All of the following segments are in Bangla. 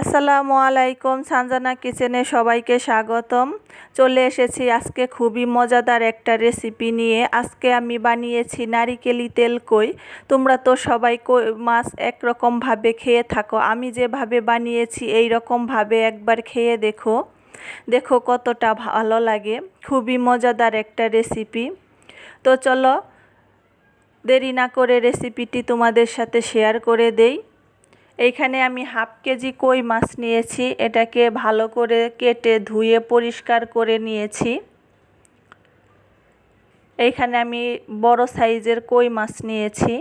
আসসালামু আলাইকুম, সানজানা কিচেনে সবাইকে স্বাগতম। চলে এসেছি আজকে খুবই মজাদার একটা রেসিপি নিয়ে। আজকে আমি বানিয়েছি নারিকেলি তেল কই। তোমরা তো সবাই কই, মাছ একরকমভাবে খেয়ে থাকো। আমি যেভাবে বানিয়েছি এই রকমভাবে একবার খেয়ে দেখো। দেখো কতটা ভালো লাগে। খুবই মজাদার একটা রেসিপি তো চলো, দেরি না করে রেসিপিটি তোমাদের সাথে শেয়ার করে দেই। এইখানে আমি হাফ কেজি কই মাছ নিয়েছি, এটাকে ভালো করে কেটে ধুয়ে পরিষ্কার করে নিয়েছি। এইখানে আমি বড় সাইজের কই মাছ নিয়েছি।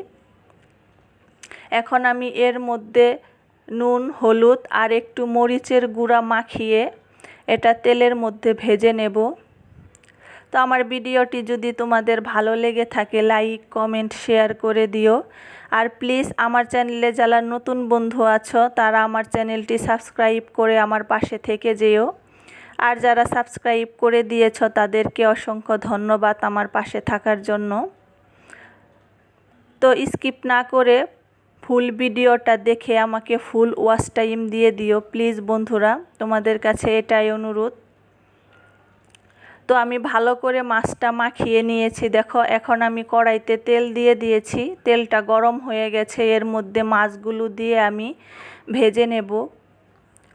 এখন আমি এর মধ্যে নুন, হলুদ আর একটু মরিচের গুঁড়া মাখিয়ে এটা তেলের মধ্যে ভেজে নেব। তো আমার ভিডিওটি যদি তোমাদের ভালো লেগে থাকে, লাইক, কমেন্ট, শেয়ার করে দিও। আর প্লিজ আমার চ্যানেলে যারা নতুন বন্ধু আছো, তারা আমার চ্যানেলটি সাবস্ক্রাইব করে আমার পাশে থেকে যেও। আর যারা সাবস্ক্রাইব করে দিয়েছ, তাদেরকে অসংখ্য ধন্যবাদ আমার পাশে থাকার জন্য। তো স্কিপ না করে ফুল ভিডিওটা দেখে আমাকে ফুল ওয়াচ টাইম দিয়ে দিও, প্লিজ বন্ধুরা। তোমাদের কাছে এটাই অনুরোধ। তো আমি ভালো করে মাছটা মাখিয়ে নিয়েছি। দেখো, এখন আমি কড়াইতে তেল দিয়ে দিয়েছি। তেলটা গরম হয়ে গেছে। এর মধ্যে মাছগুলো দিয়ে আমি ভেজে নেব।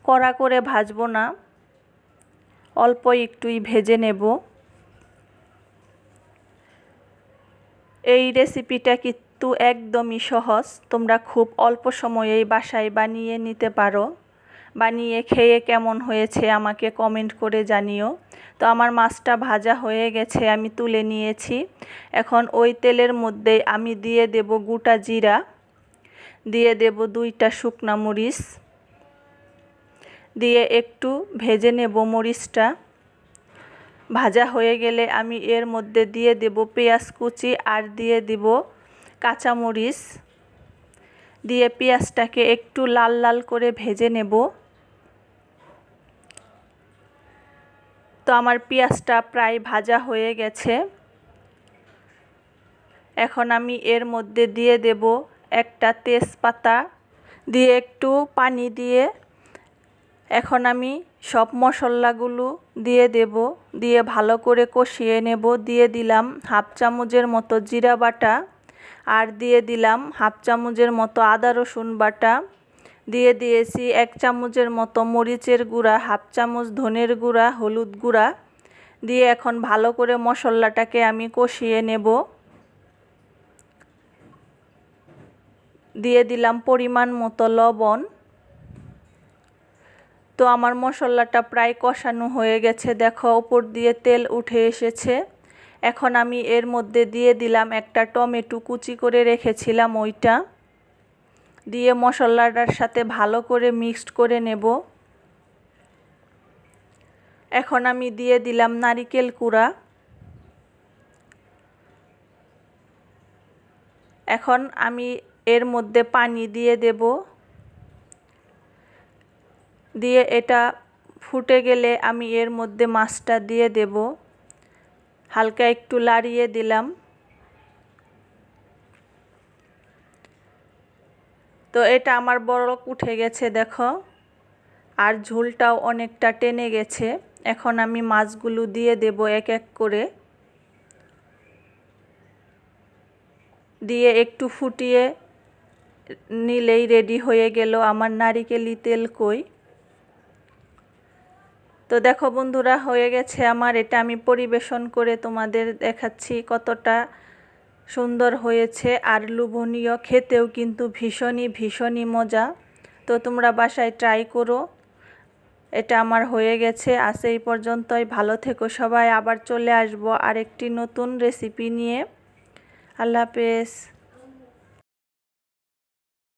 কড়া করে ভাজবো না। অল্প একটুই ভেজে নেব। এই রেসিপিটা কিন্তু একদমই সহজ। তোমরা খুব অল্প সময়েই বাসায় বানিয়ে নিতে পারো। বানিয়ে খেয়ে কেমন হয়েছে আমাকে কমেন্ট করে জানিও। তো আমার মাছটা ভাজা হয়ে গেছে, আমি তুলে নিয়েছি। এখন ওই তেলের মধ্যে আমি দিয়ে দেব গোটা জিরা, দিয়ে দেব দুইটা শুকনা মরিচ, দিয়ে একটু ভেজে নেব মরিচটা। ভাজা হয়ে গেলে আমি এর মধ্যে দিয়ে দেব পেঁয়াজ কুচি আর দিয়ে দিব কাঁচামরিচ দিয়ে পেঁয়াজটাকে একটু লাল লাল করে ভেজে নেব। তো আমার পেঁয়াজটা প্রায় ভাজা হয়ে গেছে। এখন আমি এর মধ্যে দিয়ে দেব একটা তেজপাতা, দিয়ে একটু পানি দিয়ে। এখন আমি সব মশলাগুলো দিয়ে দেব, দিয়ে ভালো করে কষিয়ে নেব। দিয়ে দিলাম হাফ চামচের মতো জিরা বাটা, আর দিয়ে দিলাম হাফ চামচের মতো আদা রসুন বাটা। দিয়ে দিয়েছি এক চামচের মতো মরিচের গুঁড়া, হাফ চামচ ধনের গুঁড়া, হলুদ গুঁড়া। দিয়ে এখন ভালো করে মশলাটাকে আমি কষিয়ে নেব। দিয়ে দিলাম পরিমাণ মতো লবণ। তো আমার মশলাটা প্রায় কষানো হয়ে গেছে, দেখো ওপর দিয়ে তেল উঠে এসেছে। এখন আমি এর মধ্যে দিয়ে দিলাম একটা টমেটো কুচি করে রেখেছিলাম ওইটা। দিয়ে মশলাটার সাথে ভালো করে মিক্সড করে নেব। এখন আমি দিয়ে দিলাম নারিকেল কুড়া। এখন আমি এর মধ্যে পানি দিয়ে দেব। দিয়ে এটা ফুটে গেলে আমি এর মধ্যে মাছটা দিয়ে দেব। হালকা একটু লাড়িয়ে দিলাম। তো এটা আমার বড় উঠে গেছে, দেখো। আর ঝোলটাও অনেকটা টেনে গেছে। এখন আমি মাছগুলো দিয়ে দেব এক এক করে। দিয়ে একটু ফুটিয়ে নিলেই রেডি হয়ে গেল আমার নারিকেলি তেল কই। তো দেখো বন্ধুরা, হয়ে গেছে আমার। এটা আমি পরিবেশন করে তোমাদের দেখাচ্ছি কতটা সুন্দর হয়েছে আর লোভনীয়, খেতেও কিন্তু ভীষণই ভীষণই মজা। তো তোমরা বাসায় ট্রাই করো। এটা আমার হয়ে গেছে। আজ এই পর্যন্তই। ভালো থেকো সবাই। আবার চলে আসব আরেকটি নতুন রেসিপি নিয়ে। আল্লাহ হাফেজ।